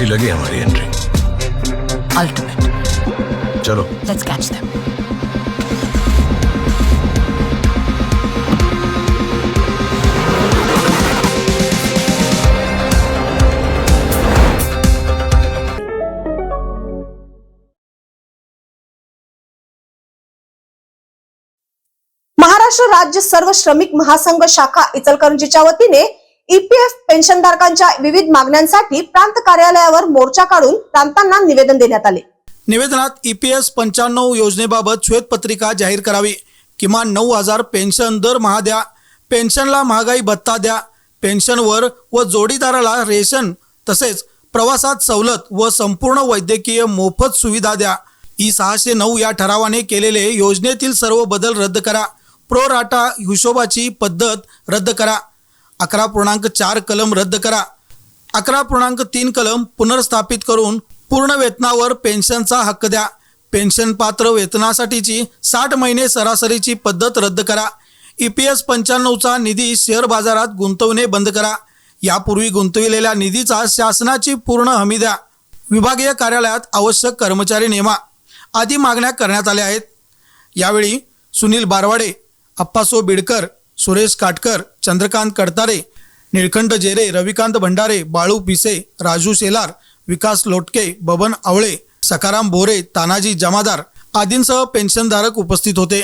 कैसी लगी हमारी एंट्री अल्टिमेट चलो. लेट्स कैच देम महाराष्ट्र राज्य सर्व श्रमिक महासंघ शाखा इचलकरंजीच्या वतीने ईपीएफ पेन्शनधारकांच्या विविध मागण्यांसाठी प्रांत कार्यालयावर मोर्चा काढून प्रांतांना निवेदन देण्यात आले. निवेदनात ईपीएस पंच्याण्णव योजनेबाबत श्वेतपत्रिका जाहीर करावी. किमान नऊ हजार पेन्शन दरमहा द्या. पेन्शनला महागाई भत्ता द्या. पेन्शनवर व जोडीदाराला रेशन तसेच प्रवासात सवलत व संपूर्ण वैद्यकीय मोफत सुविधा द्या. ई सहाशे नऊ या ठरावाने केलेले योजनेतील सर्व बदल रद्द करा. प्रोराटा हिशोबाची पद्धत रद्द करा. अकरा पूर्णांक चार कलम रद्द करा. अकरा पूर्णांक तीन कलम पुनर्स्थापित करून पूर्ण वेतनावर पेन्शनचा हक्क द्या. पेन्शन पात्र वेतनासाठीची साठ महिने सरासरीची पद्धत रद्द करा. ई पी एस पंच्याण्णवचा निधी शेअर बाजारात गुंतवणे बंद करा. यापूर्वी गुंतविलेल्या निधीचा शासनाची पूर्ण हमी द्या. विभागीय कार्यालयात आवश्यक कर्मचारी नेमा. आदी मागण्या करण्यात आल्या आहेत. यावेळी सुनील बारवाडे अप्पासो बिडकर सुरेश काटकर चंद्रकांत कडतारे निळकंठ जेरे रविकांत भंडारे बाळू पिसे राजू शेलार विकास लोटके बबन आवळे सकाराम बोरे तानाजी जमादार आदींसह पेन्शनधारक उपस्थित होते.